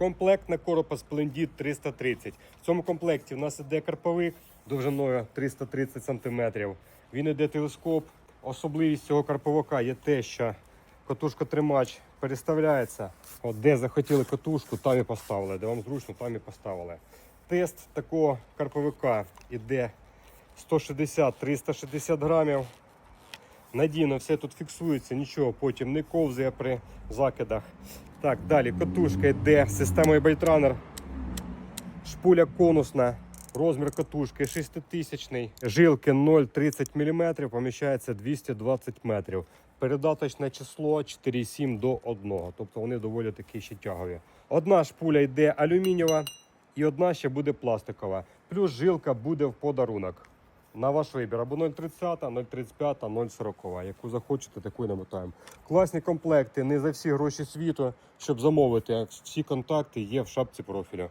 Комплектна коропа Splendid 330. В цьому комплекті в нас іде карповик довжиною 330 см. Він іде телескоп. Особливість цього карповика є те, що катушка тримач переставляється. От де захотіли катушку, там і поставили. Де вам зручно, там і поставили. Тест такого карповика іде 160-360 грамів. Надійно все тут фіксується, нічого потім не ковзає при закидах. Так, далі катушка йде системою Байтранер. Шпуля конусна. Розмір катушки 6000 жилки 0,30 мм, поміщається 220 метрів. Передаточне число 4,7 до 1, тобто вони доволі такі ще тягові. Одна шпуля йде алюмінієва і одна ще буде пластикова. Плюс жилка буде в подарунок. На ваш вибір або 0,30, 0,35, 0,40. Яку захочете, таку і намотаємо. Класні комплекти, не за всі гроші світу. Щоб замовити, всі контакти є в шапці профілю.